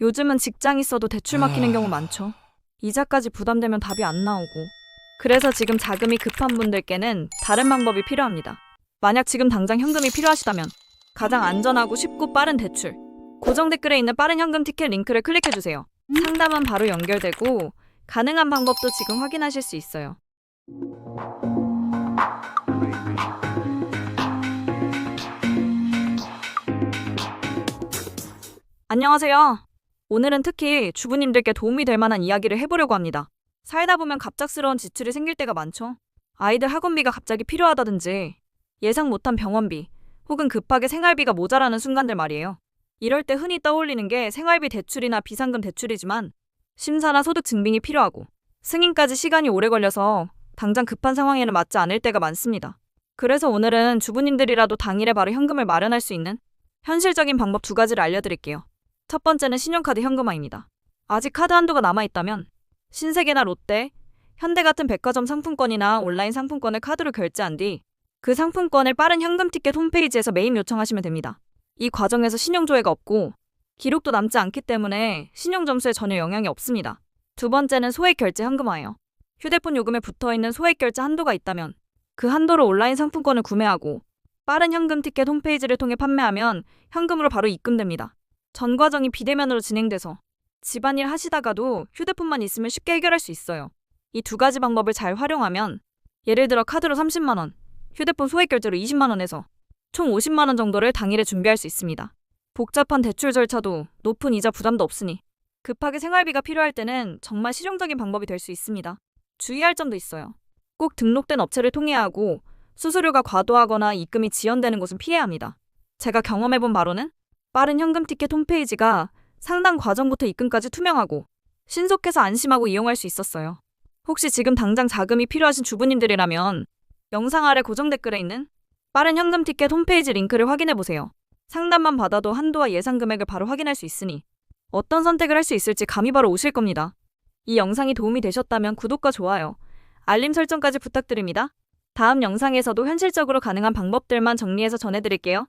요즘은 직장 있어도 대출 맡기는 경우 많죠. 이자까지 부담되면 답이 안 나오고. 그래서 지금 자금이 급한 분들께는 다른 방법이 필요합니다. 만약 지금 당장 현금이 필요하시다면 가장 안전하고 쉽고 빠른 대출. 고정 댓글에 있는 빠른 현금 티켓 링크를 클릭해 주세요. 상담은 바로 연결되고 가능한 방법도 지금 확인하실 수 있어요. 안녕하세요. 오늘은 특히 주부님들께 도움이 될 만한 이야기를 해보려고 합니다. 살다 보면 갑작스러운 지출이 생길 때가 많죠. 아이들 학원비가 갑자기 필요하다든지 예상 못한 병원비 혹은 급하게 생활비가 모자라는 순간들 말이에요. 이럴 때 흔히 떠올리는 게 생활비 대출이나 비상금 대출이지만 심사나 소득 증빙이 필요하고 승인까지 시간이 오래 걸려서 당장 급한 상황에는 맞지 않을 때가 많습니다. 그래서 오늘은 주부님들이라도 당일에 바로 현금을 마련할 수 있는 현실적인 방법 두 가지를 알려드릴게요. 첫 번째는 신용카드 현금화입니다. 아직 카드 한도가 남아있다면 신세계나 롯데, 현대 같은 백화점 상품권이나 온라인 상품권을 카드로 결제한 뒤 그 상품권을 빠른 현금 티켓 홈페이지에서 매입 요청하시면 됩니다. 이 과정에서 신용 조회가 없고 기록도 남지 않기 때문에 신용 점수에 전혀 영향이 없습니다. 두 번째는 소액 결제 현금화예요. 휴대폰 요금에 붙어 있는 소액 결제 한도가 있다면 그 한도로 온라인 상품권을 구매하고 빠른 현금 티켓 홈페이지를 통해 판매하면 현금으로 바로 입금됩니다. 전 과정이 비대면으로 진행돼서 집안일 하시다가도 휴대폰만 있으면 쉽게 해결할 수 있어요. 이 두 가지 방법을 잘 활용하면 예를 들어 카드로 30만 원, 휴대폰 소액 결제로 20만 원에서 총 50만 원 정도를 당일에 준비할 수 있습니다. 복잡한 대출 절차도 높은 이자 부담도 없으니 급하게 생활비가 필요할 때는 정말 실용적인 방법이 될 수 있습니다. 주의할 점도 있어요. 꼭 등록된 업체를 통해야 하고 수수료가 과도하거나 입금이 지연되는 곳은 피해야 합니다. 제가 경험해본 바로는 빠른 현금 티켓 홈페이지가 상당 과정부터 입금까지 투명하고 신속해서 안심하고 이용할 수 있었어요. 혹시 지금 당장 자금이 필요하신 주부님들이라면 영상 아래 고정 댓글에 있는 빠른 현금 티켓 홈페이지 링크를 확인해 보세요. 상담만 받아도 한도와 예상 금액을 바로 확인할 수 있으니 어떤 선택을 할 수 있을지 감이 바로 오실 겁니다. 이 영상이 도움이 되셨다면 구독과 좋아요, 알림 설정까지 부탁드립니다. 다음 영상에서도 현실적으로 가능한 방법들만 정리해서 전해드릴게요.